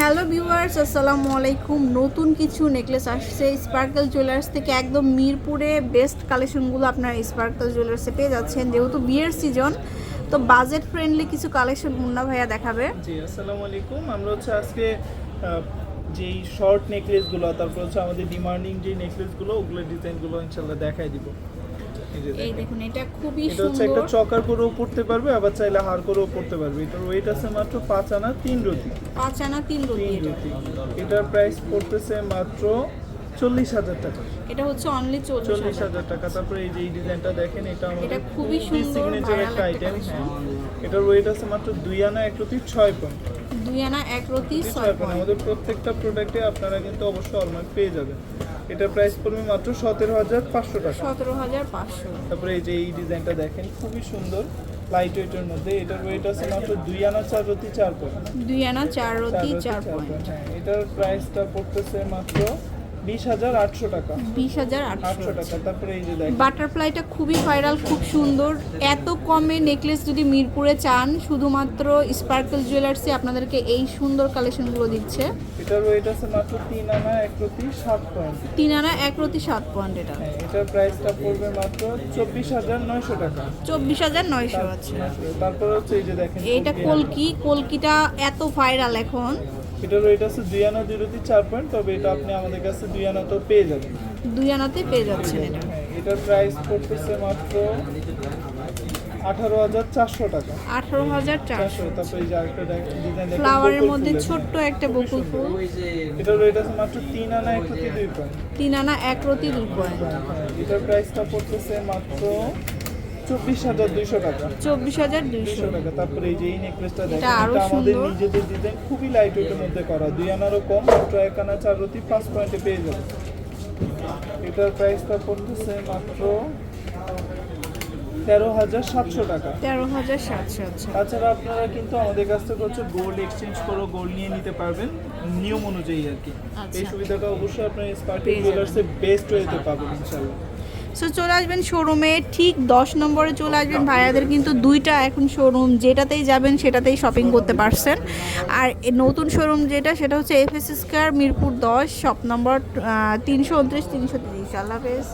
Hello viewers, আসসালামু আলাইকুম। নতুন কিছু নেকলেস আসছে স্পার্কেল জুয়েলার্স থেকে একদম মিরপুরে। বেস্ট কালেকশনগুলো আপনার স্পার্কেল জুয়েলার্সে পেয়ে যাচ্ছেন, যেহেতু বিয়ের সিজন তো বাজেট ফ্রেন্ডলি কিছু কালেকশন মুন্না ভাইয়া দেখাবে। জি, আসসালামু আলাইকুম। আমরা হচ্ছে আজকে যেই শর্ট নেকলেসগুলো তারপর হচ্ছে আমাদের ডিমান্ডিং যে নেকলেসগুলো ওগুলো ডিজাইনগুলো ইনশাল্লাহ দেখাই দিব। এই দেখুন। এটা খুবই এটা হচ্ছে একটা চকার করেও পড়তে পারবে আবার চাইলে হার করেও পড়তে পারবে। এটার ওয়েট আছে মাত্র পাঁচ আনা তিন রতি পাঁচ আনা তিন রুটি তিন রতি এটার প্রাইস পড়তেছে মাত্র চল্লিশ হাজার টাকা। এটা হচ্ছে অনলি চল্লিশ হাজার টাকা। তারপরে এই যে এই ডিজাইনটা দেখেন এটা আমাদের এটা খুবই সুন্দর, সিগনেচার একটা আইটেম হ্যাঁ। এটার ওয়েট আছে মাত্র দুই আনা এক রতি ছয় পয়েন্ট দুই আনা এক রতি ছয় পয়েন্ট আমাদের প্রত্যেকটা প্রোডাক্টে আপনারা কিন্তু অবশ্যই অলমার্ক পেয়ে যাবেন। এটা প্রাইস পড়বে মাত্র সতেরো হাজার পাঁচশো টাকা। সতেরো হাজার পাঁচশো। তারপরে এই যে এই ডিজাইনটা দেখেন খুবই সুন্দর লাইট ওয়েটের মধ্যে। এটার ওয়েট আছে মাত্র দুই আনা চার রতি চার পয়েন্ট দুই আনা চার রতি চার পয়েন্ট হ্যাঁ। এটার প্রাইসটা পড়তেছে মাত্র বিশ হাজার আটশো টাকা। বিশ হাজার আটশো আটশো টাকা তারপরে এই যে দেখেন। বাটারফ্লাইটা খুবই ভাইরাল খুব সুন্দর। এত কমে নেকলেস যদি মিরপুরে চান শুধুমাত্র স্পার্কেল জুয়েলার্সে আপনাদেরকে এই সুন্দর কালেকশনগুলো দিচ্ছে। এটার ওয়েট আছে মাত্র তিন আনা এক রতি সাত পয়েন্ট তিন আনা এক রতি সাত পয়েন্ট এটা। হ্যাঁ এটার প্রাইসটা পড়বে মাত্র চব্বিশ হাজার নয়শো টাকা। চব্বিশ হাজার নয়শো আছে তারপর হচ্ছে এই যে দেখেন এটা কলকি কলকিটা এত ভাইরাল এখন। এটার ওয়েট আছে দুই আনা দুই রতি চার পয়েন্ট তবে এটা আপনি আমাদের কাছে দুই আনা তো পেয়ে যাবেন। দুই আনাতে পেয়ে যাচ্ছেন এটা। হ্যাঁ এটার প্রাইস পড়তেছে মাত্র আঠারো হাজার চারশো টাকা। আঠারো হাজার চারশো। তারপরে এই যে আরেকটা ডিজাইন ফ্লাওয়ারের মধ্যে ছোট্ট একটা বকুল ফুল। এটার ওয়েট আছে মাত্র তিন আনা এক রতি দুই পয়েন্ট তিন আনা এক রতি দুই পয়েন্ট হ্যাঁ, এটার প্রাইসটা পড়তেছে মাত্র চব্বিশ হাজার দুইশো টাকা। চব্বিশ হাজার দুইশো। দুইশো টাকা। তারপরে এই যে এই নেকলেসটা দেখেন এটা আমাদের নিজেদের ডিজাইন খুবই লাইট ওয়েটের মধ্যে করা। দুই আনারও কম মাত্র এক আনা চার রতি পাঁচ পয়েন্টে পেয়ে যাবে এটার প্রাইসটা পড়তেছে মাত্র তেরো হাজার সাতশো টাকা। তেরো হাজার সাতশো আচ্ছা। তাছাড়া আপনারা কিন্তু আমাদের কাছ থেকে হচ্ছে গোল্ড এক্সচেঞ্জ করে গোল্ড নিয়ে নিতে পারবেন নিয়ম অনুযায়ী আর কি। আচ্ছা। এই সুবিধাটা অবশ্যই আপনার জুয়েলার্সে বেস্ট ওয়েতে পাবেন ইনশাল্লাহ সো চলে আসবেন শোরুমে ঠিক দশ নম্বরে চলে আসবেন ভাইয়াদের কিন্তু দুইটা এখন শোরুম যেটাতেই যাবেন সেটাতেই শপিং করতে পারছেন। আর নতুন শোরুম যেটা, সেটা হচ্ছে এফ কার মিরপুর দশ শপ নম্বর তিনশো উনত্রিশ, তিনশো তিরিশ। আল্লাহ হাফেজ।